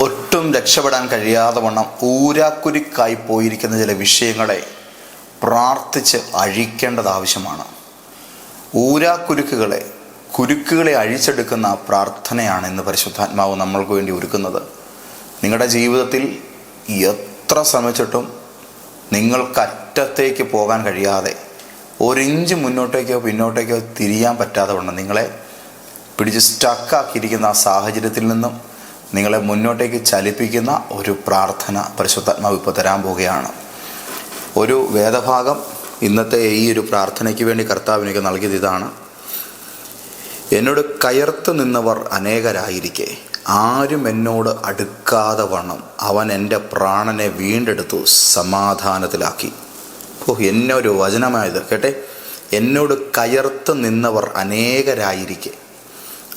ഒട്ടും രക്ഷപ്പെടാൻ കഴിയാതെ വണ്ണം ഊരാക്കുരുക്കായി പോയിരിക്കുന്ന ചില വിഷയങ്ങളെ പ്രാർത്ഥിച്ച് അഴിക്കേണ്ടത് ആവശ്യമാണ്. ഊരാക്കുരുക്കുകളെ കുരുക്കുകളെ അഴിച്ചെടുക്കുന്ന പ്രാർത്ഥനയാണ് ഇന്ന് പരിശുദ്ധാത്മാവ് നമ്മൾക്ക് വേണ്ടി ഒരുക്കുന്നത്. നിങ്ങളുടെ ജീവിതത്തിൽ എത്ര ശ്രമിച്ചിട്ടും നിങ്ങൾക്ക് അറ്റത്തേക്ക് പോകാൻ കഴിയാതെ ഒരിഞ്ച് മുന്നോട്ടേക്കോ പിന്നോട്ടേക്കോ തിരിയാൻ പറ്റാതെ വണ്ണം നിങ്ങളെ പിടിച്ച് സ്റ്റക്കാക്കിയിരിക്കുന്ന ആ സാഹചര്യത്തിൽ നിന്നും നിങ്ങളെ മുന്നോട്ടേക്ക് ചലിപ്പിക്കുന്ന ഒരു പ്രാർത്ഥന പരിശുദ്ധാത്മാവ് ഇപ്പോൾ തരാൻ പോവുകയാണ്. ഒരു വേദഭാഗം ഇന്നത്തെ ഈ ഒരു പ്രാർത്ഥനയ്ക്ക് വേണ്ടി കർത്താവ് എനിക്ക് നൽകിയത് ഇതാണ്. എന്നോട് കയർത്ത് നിന്നവർ അനേകരായിരിക്കെ. ആരും എന്നോട് അടുക്കാതെ വണ്ണം. അവൻ എന്റെ പ്രാണനെ വീണ്ടെടുത്തു സമാധാനത്തിലാക്കി. ഓ എന്നൊരു വചനമായത് കേട്ടെ എന്നോട് കയർത്ത് നിന്നവർ അനേകരായിരിക്കെ.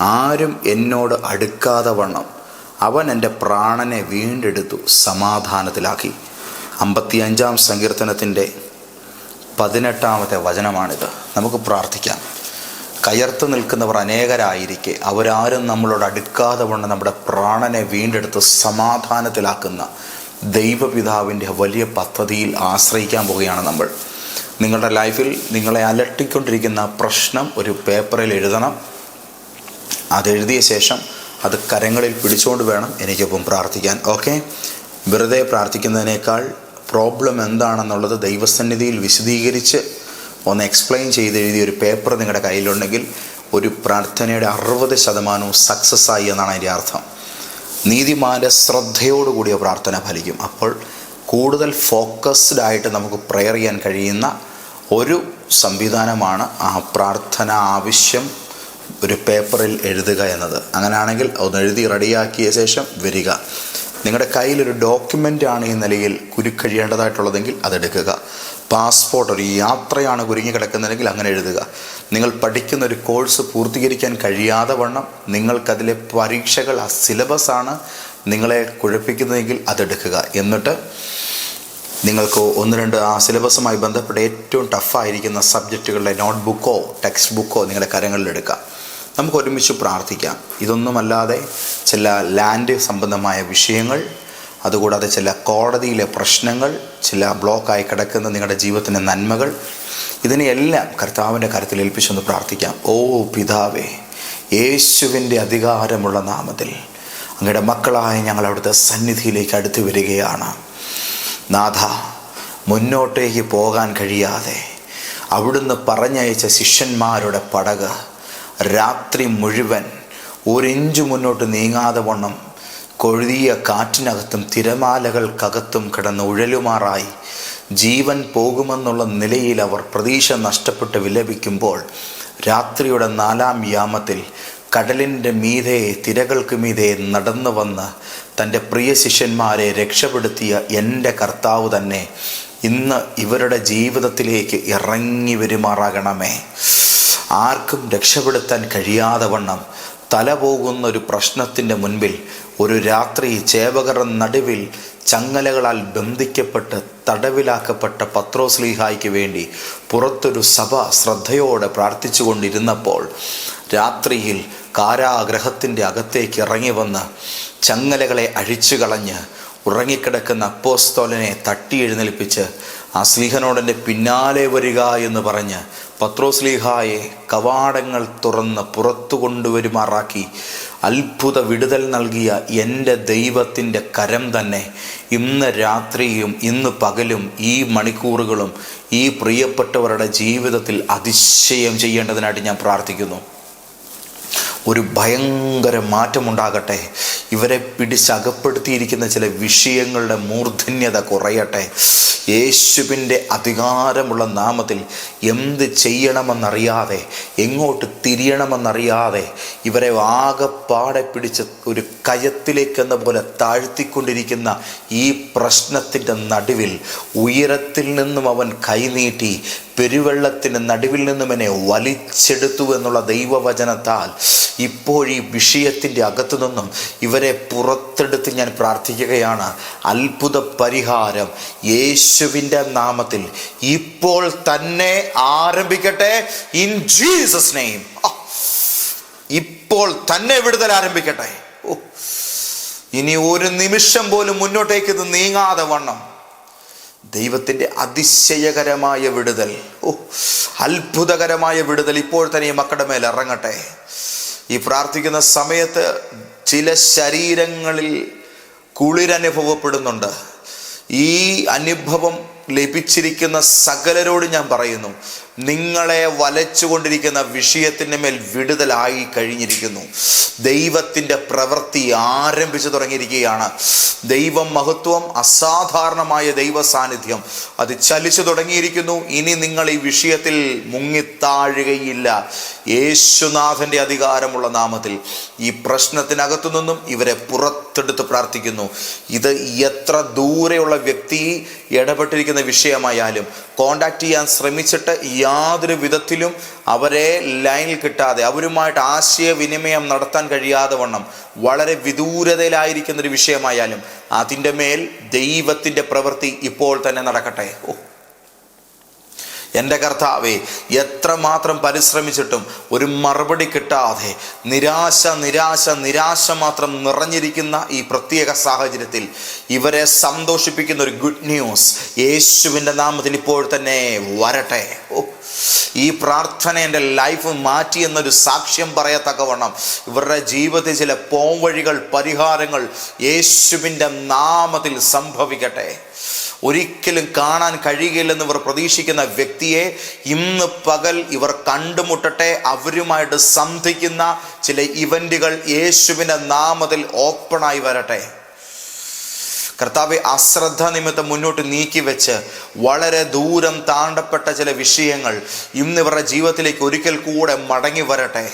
ആരും എന്നോട് അടുക്കാതെ വണ്ണം. അവൻ എന്റെ പ്രാണനെ വീണ്ടെടുത്തു സമാധാനത്തിലാക്കി. അമ്പത്തിയഞ്ചാം സങ്കീർത്തനത്തിന്റെ പതിനെട്ടാമത്തെ വചനമാണിത്. നമുക്ക് പ്രാർത്ഥിക്കാം. കയർത്ത് നിൽക്കുന്നവർ അനേകരായിരിക്കെ. അവരാരും നമ്മളോട് അടുക്കാതെ കൊണ്ട് നമ്മുടെ പ്രാണനെ വീണ്ടെടുത്ത് സമാധാനത്തിലാക്കുന്ന ദൈവപിതാവിന്റെ വലിയ പദ്ധതിയിൽ ആശ്രയിക്കാൻ പോവുകയാണ് നമ്മൾ. നിങ്ങളുടെ ലൈഫിൽ നിങ്ങളെ അലട്ടിക്കൊണ്ടിരിക്കുന്ന പ്രശ്നം ഒരു പേപ്പറിൽ എഴുതണം. അതെഴുതിയ ശേഷം അത് കരങ്ങളിൽ പിടിച്ചുകൊണ്ട് വേണം എനിക്കൊപ്പം പ്രാർത്ഥിക്കാൻ. ഓക്കെ? വെറുതെ പ്രാർത്ഥിക്കുന്നതിനേക്കാൾ പ്രോബ്ലം എന്താണെന്നുള്ളത് ദൈവസന്നിധിയിൽ വിശദീകരിച്ച് ഒന്ന് എക്സ്പ്ലെയിൻ ചെയ്ത് എഴുതിയ ഒരു പേപ്പർ നിങ്ങളുടെ കയ്യിലുണ്ടെങ്കിൽ ഒരു പ്രാർത്ഥനയുടെ അറുപത് ശതമാനവും സക്സസ് ആയി എന്നാണ് അതിന്റെ അർത്ഥം. നീതിമാന്റെ ശ്രദ്ധയോടുകൂടിയ പ്രാർത്ഥന ഫലിക്കും. അപ്പോൾ കൂടുതൽ ഫോക്കസ്ഡ് ആയിട്ട് നമുക്ക് പ്രെയർ ചെയ്യാൻ കഴിയുന്ന ഒരു സംവിധാനമാണ് ആ പ്രാർത്ഥന ആവശ്യം ഒരു പേപ്പറിൽ എഴുതുക എന്നത്. അങ്ങനെയാണെങ്കിൽ ഒന്ന് എഴുതി റെഡിയാക്കിയ ശേഷം വരിക. നിങ്ങളുടെ കയ്യിലൊരു ഡോക്യുമെന്റ് ആണ് ഈ നിലയിൽ കുരുക്കഴിയേണ്ടതായിട്ടുള്ളതെങ്കിൽ അതെടുക്കുക. പാസ്പോർട്ട് ഒരു യാത്രയാണ് കുരുങ്ങി കിടക്കുന്നതെങ്കിൽ അങ്ങനെ എഴുതുക. നിങ്ങൾ പഠിക്കുന്ന ഒരു കോഴ്സ് പൂർത്തീകരിക്കാൻ കഴിയാതെ വണ്ണം നിങ്ങൾക്കതിലെ പരീക്ഷകൾ ആ സിലബസാണ് നിങ്ങളെ കുഴപ്പിക്കുന്നതെങ്കിൽ അതെടുക്കുക. എന്നിട്ട് നിങ്ങൾക്ക് ഒന്ന് രണ്ട് ആ സിലബസുമായി ബന്ധപ്പെട്ട് ഏറ്റവും ടഫായിരിക്കുന്ന സബ്ജക്റ്റുകളുടെ നോട്ട് ബുക്കോ ടെക്സ്റ്റ് ബുക്കോ നിങ്ങളുടെ കരങ്ങളിലെടുക്കാം നമുക്ക് ഒരുമിച്ച് പ്രാർത്ഥിക്കാം. ഇതൊന്നുമല്ലാതെ ചില ലാൻഡ് സംബന്ധമായ വിഷയങ്ങൾ അതുകൂടാതെ ചില കോടതിയിലെ പ്രശ്നങ്ങൾ ചില ബ്ലോക്കായി കിടക്കുന്ന നിങ്ങളുടെ ജീവിതത്തിന്റെ നന്മകൾ ഇതിനെയെല്ലാം കർത്താവിന്റെ കരത്തിൽ ഏൽപ്പിച്ചൊന്ന് പ്രാർത്ഥിക്കാം. ഓ പിതാവേ യേശുവിന്റെ അധികാരമുള്ള നാമത്തിൽ അങ്ങയുടെ മക്കളായ ഞങ്ങൾ അവിടുത്തെ സന്നിധിയിലേക്ക് അടുത്തു വരികയാണ്. നാഥ മുന്നോട്ടേക്ക് പോകാൻ കഴിയാതെ അവിടുന്ന് പറഞ്ഞയച്ച ശിഷ്യന്മാരുടെ പടക് രാത്രി മുഴുവൻ ഒരിഞ്ചു മുന്നോട്ട് നീങ്ങാതെ വണ്ണം കൊഴുതിയ കാറ്റിനകത്തും തിരമാലകൾക്കകത്തും കിടന്ന് ഉഴലുമാറായി. ജീവൻ പോകുമെന്നുള്ള നിലയിൽ അവർ പ്രതീക്ഷ നഷ്ടപ്പെട്ട് വിലപിക്കുമ്പോൾ രാത്രിയുടെ നാലാം യാമത്തിൽ കടലിന്റെ മീതെ തിരകൾക്ക് മീതെ നടന്നു വന്ന് തന്റെ പ്രിയ ശിഷ്യന്മാരെ രക്ഷപ്പെടുത്തിയ എന്റെ കർത്താവ് തന്നെ ഇന്ന് ഇവരുടെ ജീവിതത്തിലേക്ക് ഇറങ്ങി വരുമാറാകണമേ. ആർക്കും രക്ഷപ്പെടുത്താൻ കഴിയാതെ വണ്ണം തല പോകുന്ന ഒരു പ്രശ്നത്തിന്റെ മുൻപിൽ ഒരു രാത്രി ചേവകർ നടുവിൽ ചങ്ങലകളാൽ ബന്ധിക്കപ്പെട്ട് തടവിലാക്കപ്പെട്ട പത്രോസ്ലീഹായ്ക്ക് വേണ്ടി പുറത്തൊരു സഭ ശ്രദ്ധയോടെ പ്രാർത്ഥിച്ചുകൊണ്ടിരുന്നപ്പോൾ രാത്രിയിൽ കാരാഗ്രഹത്തിന്റെ അകത്തേക്ക് ഇറങ്ങി വന്ന് ചങ്ങലകളെ അഴിച്ചു കളഞ്ഞ് ഉറങ്ങിക്കിടക്കുന്ന അപ്പോസ്തോലനെ തട്ടി എഴുന്നേൽപ്പിച്ച് ആ സ്ലീഹനോടെന്റെ പിന്നാലെ വരിക എന്ന് പറഞ്ഞ് പത്രോസ്ലീഹായെ കവാടങ്ങൾ തുറന്ന് പുറത്തു കൊണ്ടുവരുമാറാക്കി അത്ഭുത വിടുതൽ നൽകിയ എന്റെ ദൈവത്തിന്റെ കരം തന്നെ ഇന്ന് രാത്രിയും ഇന്ന് പകലും ഈ മണിക്കൂറുകളും ഈ പ്രിയപ്പെട്ടവരുടെ ജീവിതത്തിൽ അതിശയം ചെയ്യേണ്ടതിനായിട്ട് ഞാൻ പ്രാർത്ഥിക്കുന്നു. ഒരു ഭയങ്കര മാറ്റമുണ്ടാകട്ടെ. ഇവരെ പിടിച്ചകപ്പെടുത്തിയിരിക്കുന്ന ചില വിഷയങ്ങളുടെ മൂർധന്യത കുറയട്ടെ. യേശുവിന്റെ അധികാരമുള്ള നാമത്തിൽ എന്ത് ചെയ്യണമെന്നറിയാതെ എങ്ങോട്ട് തിരിയണമെന്നറിയാതെ ഇവരെ ആകെപ്പാടെ പിടിച്ച് ഒരു കയത്തിലേക്കെന്ന പോലെ താഴ്ത്തിക്കൊണ്ടിരിക്കുന്ന ഈ പ്രശ്നത്തിന്റെ നടുവിൽ ഉയരത്തിൽ നിന്നും അവൻ കൈനീട്ടി പെരുവെള്ളത്തിന് നടുവിൽ നിന്നും എന്നെ വലിച്ചെടുത്തു എന്നുള്ള ദൈവവചനത്താൽ ഇപ്പോഴീ വിഷയത്തിന്റെ അകത്തു നിന്നും ഇവരെ പുറത്തെടുത്ത് ഞാൻ പ്രാർത്ഥിക്കുകയാണ്. അത്ഭുത പരിഹാരം യേശുവിന്റെ നാമത്തിൽ ഇപ്പോൾ തന്നെ ആരംഭിക്കട്ടെ. ഇൻ ജീസസ് നെയിം ഇപ്പോൾ തന്നെ വിടുതൽ ആരംഭിക്കട്ടെ. ഇനി ഒരു നിമിഷം പോലും മുന്നോട്ടേക്ക് ഇത് നീങ്ങാതെ വണ്ണം. ദൈവത്തിന്റെ അതിശയകരമായ വിടുതൽ. ഓ അത്ഭുതകരമായ വിടുതൽ ഇപ്പോൾ തന്നെ ഈ മക്കളുടെ മേൽ ഇറങ്ങട്ടെ. ഈ പ്രാർത്ഥിക്കുന്ന സമയത്ത് ചില ശരീരങ്ങളിൽ കുളിരനുഭവപ്പെടുന്നുണ്ട്. ഈ അനുഭവം ലഭിച്ചിരിക്കുന്ന സകലരോട് ഞാൻ പറയുന്നു. നിങ്ങളെ വലച്ചുകൊണ്ടിരിക്കുന്ന വിഷയത്തിന്റെ മേൽ വിടുതലായി കഴിഞ്ഞിരിക്കുന്നു. ദൈവത്തിന്റെ പ്രവൃത്തി ആരംഭിച്ചു തുടങ്ങിയിരിക്കുകയാണ്. ദൈവം മഹത്വം അസാധാരണമായ ദൈവ സാന്നിധ്യം. അത് ചലിച്ചു തുടങ്ങിയിരിക്കുന്നു. ഇനി നിങ്ങൾ ഈ വിഷയത്തിൽ മുങ്ങിത്താഴുകയില്ല. യേശുനാഥന്റെ അധികാരമുള്ള നാമത്തിൽ ഈ പ്രശ്നത്തിനകത്തു നിന്നും ഇവരെ പുറത്തെടുത്ത് പ്രാർത്ഥിക്കുന്നു. ഇത് എത്ര ദൂരെയുള്ള വ്യക്തി ഇടപെട്ടിരിക്കുന്ന വിഷയമായാലും കോണ്ടാക്ട് ചെയ്യാൻ ശ്രമിച്ചിട്ട് യാതൊരു വിധത്തിലും അവരെ ലൈനിൽ കിട്ടാതെ അവരുമായിട്ട് ആശയവിനിമയം നടത്താൻ കഴിയാതെ വണ്ണം വളരെ വിദൂരതയിലായിരിക്കുന്ന ഒരു വിഷയമായാലും അതിന്റെ മേൽ ദൈവത്തിന്റെ പ്രവൃത്തി ഇപ്പോൾ തന്നെ നടക്കട്ടെ. ഓ. എന്റെ കർത്താവേ എത്രമാത്രം പരിശ്രമിച്ചിട്ടും ഒരു മറുപടി കിട്ടാതെ നിരാശ നിരാശ നിരാശ മാത്രം നിറഞ്ഞിരിക്കുന്ന ഈ പ്രത്യേക സാഹചര്യത്തിൽ ഇവരെ സന്തോഷിപ്പിക്കുന്ന ഒരു ഗുഡ് ന്യൂസ് യേശുവിന്റെ നാമത്തിൽ ഇപ്പോൾ തന്നെ വരട്ടെ. ഓ. ഈ പ്രാർത്ഥന എന്റെ ലൈഫ് മാറ്റി എന്നൊരു സാക്ഷ്യം പറയത്തക്കവണ്ണം ഇവരുടെ ജീവിതത്തിൽ ചില പോംവഴികൾ പരിഹാരങ്ങൾ യേശുവിന്റെ നാമത്തിൽ സംഭവിക്കട്ടെ. ഒരിക്കലും കാണാൻ കഴിയുകയില്ലെന്ന് ഇവർ പ്രതീക്ഷിക്കുന്ന വ്യക്തിയെ ഇന്ന് പകൽ ഇവർ കണ്ടുമുട്ടട്ടെ. അവരുമായിട്ട് സന്ധിക്കുന്ന ചില ഇവന്റുകൾ യേശുവിന്റെ നാമത്തിൽ ഓപ്പണായി വരട്ടെ. കർത്താവെ അശ്രദ്ധ നിമിത്തം മുന്നോട്ട് നീക്കി വെച്ച് വളരെ ദൂരം താണ്ടപ്പെട്ട ചില വിഷയങ്ങൾ ഇന്ന് ഇവരുടെ ജീവിതത്തിലേക്ക് ഒരിക്കൽ കൂടെ മടങ്ങി വരട്ടെ.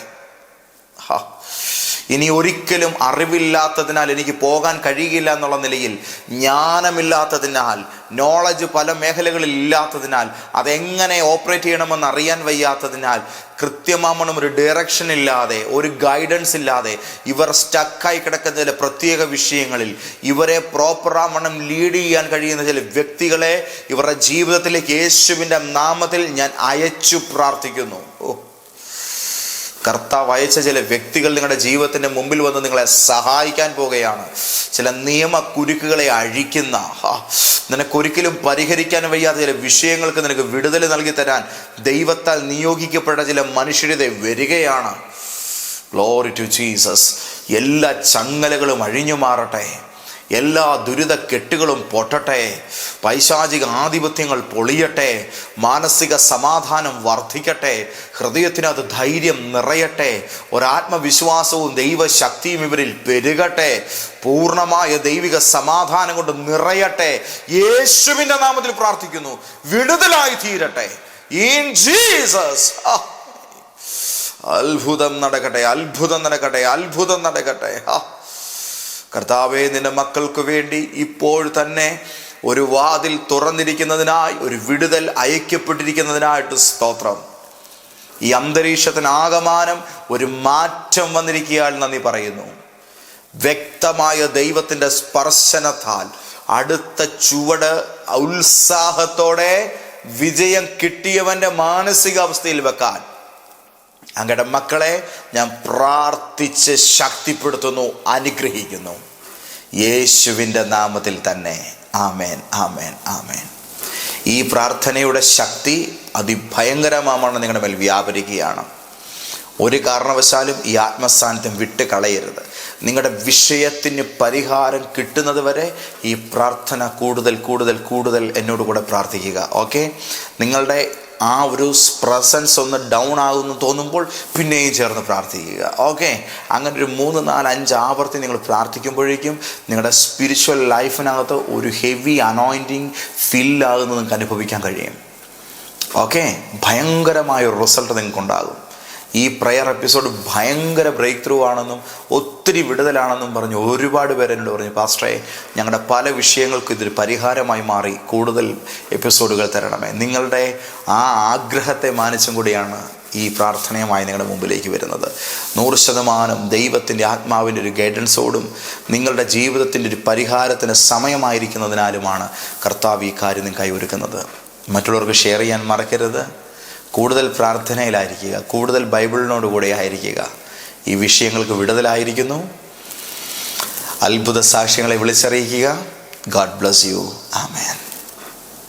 ഇനി ഒരിക്കലും അറിവില്ലാത്തതിനാൽ എനിക്ക് പോകാൻ കഴിയില്ല എന്നുള്ള നിലയിൽ ജ്ഞാനമില്ലാത്തതിനാൽ നോളജ് പല മേഖലകളിൽ ഇല്ലാത്തതിനാൽ അതെങ്ങനെ ഓപ്പറേറ്റ് ചെയ്യണമെന്ന് അറിയാൻ വയ്യാത്തതിനാൽ കൃത്യമാമണം ഒരു ഡയറക്ഷൻ ഇല്ലാതെ ഒരു ഗൈഡൻസ് ഇല്ലാതെ ഇവർ സ്റ്റക്കായി കിടക്കുന്ന ചില പ്രത്യേക വിഷയങ്ങളിൽ ഇവരെ പ്രോപ്പറാമണം ലീഡ് ചെയ്യാൻ കഴിയുന്ന ചില വ്യക്തികളെ ഇവരുടെ ജീവിതത്തിലേക്ക് യേശുവിന്റെ നാമത്തിൽ ഞാൻ അയച്ചു പ്രാർത്ഥിക്കുന്നു. കർത്താവ് അയച്ച ചില വ്യക്തികൾ നിങ്ങളുടെ ജീവിതത്തിന്റെ മുമ്പിൽ വന്ന് നിങ്ങളെ സഹായിക്കാൻ പോവുകയാണ് ചില നിയമ കുരുക്കുകളെ അഴിക്കുന്ന നിനക്കൊരിക്കലും പരിഹരിക്കാൻ വയ്യാത്ത ചില വിഷയങ്ങൾക്ക് നിനക്ക് വിടുതൽ നൽകി തരാൻ ദൈവത്താൽ നിയോഗിക്കപ്പെട്ട ചില മനുഷ്യരുടെ വരികയാണ്. ഗ്ലോറി ടു ജീസസ് എല്ലാ ചങ്ങലകളും അഴിഞ്ഞു മാറട്ടെ എല്ലാ ദുരിത കെട്ടുകളും പൊട്ടട്ടെ പൈശാചിക ആധിപത്യങ്ങൾ പൊളിയട്ടെ മാനസിക സമാധാനം വർദ്ധിക്കട്ടെ ഹൃദയത്തിനകത്ത് ധൈര്യം നിറയട്ടെ ഒരാത്മവിശ്വാസവും ദൈവശക്തിയും ഇവരിൽ പെരുകട്ടെ പൂർണമായ ദൈവിക സമാധാനം കൊണ്ട് നിറയട്ടെ യേശുവിന്റെ നാമത്തിൽ പ്രാർത്ഥിക്കുന്നു വിടുതലായി തീരട്ടെ. ഇൻ ജീസസ് അത്ഭുതം നടക്കട്ടെ അത്ഭുതം നടക്കട്ടെ അത്ഭുതം നടക്കട്ടെ ആ. കർത്താവെ നിന്റെ മക്കൾക്ക് വേണ്ടി ഇപ്പോൾ തന്നെ ഒരു വാതിൽ തുറന്നിരിക്കുന്നതിനായി ഒരു വിടുതൽ അയക്കപ്പെട്ടിരിക്കുന്നതിനായിട്ട് സ്തോത്രം. ഈ അന്തരീക്ഷത്തിനാകമാനം ഒരു മാറ്റം വന്നിരിക്കുകയാൽ നന്ദി പറയുന്നു. വ്യക്തമായ ദൈവത്തിന്റെ സ്പർശനത്താൽ അടുത്ത ചുവട് ഉത്സാഹത്തോടെ വിജയം കിട്ടിയവന്റെ മാനസികാവസ്ഥയിൽ വെക്കാൻ അങ്ങയുടെ മക്കളെ ഞാൻ പ്രാർത്ഥിച്ച് ശക്തിപ്പെടുത്തുന്നു അനുഗ്രഹിക്കുന്നു. യേശുവിന്റെ നാമത്തിൽ തന്നെ. ആമേൻ ആമേൻ ആമേൻ. ഈ പ്രാർത്ഥനയുടെ ശക്തി അതിഭയങ്കരമാണ് നിങ്ങളുടെ മേൽ വ്യാപരിക്കുകയാണ്. ഒരു കാരണവശാലും ഈ ആത്മസാന്നിധ്യം വിട്ട് കളയരുത്. നിങ്ങളുടെ വിഷയത്തിന് പരിഹാരം കിട്ടുന്നത് വരെ ഈ പ്രാർത്ഥന കൂടുതൽ കൂടുതൽ കൂടുതൽ എന്നോട് കൂടെ പ്രാർത്ഥിക്കുക. ഓക്കെ? നിങ്ങളുടെ ആ ഒരു പ്രസൻസ് ഒന്ന് ഡൗൺ ആകുമെന്ന് തോന്നുമ്പോൾ പിന്നെയും ചേർന്ന് പ്രാർത്ഥിക്കുക. ഓക്കെ അങ്ങനെ ഒരു മൂന്ന് നാല് അഞ്ച് ആവർത്തി നിങ്ങൾ പ്രാർത്ഥിക്കുമ്പോഴേക്കും നിങ്ങളുടെ സ്പിരിച്വൽ ലൈഫിനകത്ത് ഒരു ഹെവി അനോയിന്റിങ് ഫില്ലാകുന്നത് നിങ്ങൾക്ക് അനുഭവിക്കാൻ കഴിയും. ഓക്കെ ഭയങ്കരമായ റിസൾട്ട് നിങ്ങൾക്കുണ്ടാകും ഈ പ്രയർ എപ്പിസോഡ് ഭയങ്കര ബ്രേക്ക് ത്രൂ ആണെന്നും ഒത്തിരി വിടുതലാണെന്നും പറഞ്ഞു. ഒരുപാട് പേര് എന്നോട് പറഞ്ഞു പാസ്റ്ററെ ഞങ്ങളുടെ പല വിഷയങ്ങൾക്കും ഇതൊരു പരിഹാരമായി മാറി. കൂടുതൽ എപ്പിസോഡുകൾ തരണമേ. നിങ്ങളുടെ ആ ആഗ്രഹത്തെ മാനിച്ചും കൂടിയാണ് ഈ പ്രാർത്ഥനയുമായി നിങ്ങളുടെ മുമ്പിലേക്ക് വരുന്നത്. നൂറ് ശതമാനം ദൈവത്തിന്റെ ആത്മാവിന്റെ ഒരു ഗൈഡൻസോടും നിങ്ങളുടെ ജീവിതത്തിന്റെ ഒരു പരിഹാരത്തിന് സമയമായിരിക്കുന്നതിനാലുമാണ് കർത്താവ് ഈ കാര്യം നിങ്ങൾ കൈവരുക്കുന്നത് മറ്റുള്ളവർക്ക് ഷെയർ ചെയ്യാൻ മറക്കരുത്. കൂടുതൽ പ്രാർത്ഥനയിലായിരിക്കുക കൂടുതൽ ബൈബിളിനോട് കൂടെ ആയിരിക്കുക. ഈ വിഷയങ്ങൾക്ക് വിടുതലായിരിക്കുന്നു. അത്ഭുത സാക്ഷ്യങ്ങളെ വിളിച്ചറിയിക്കുക. God bless you amen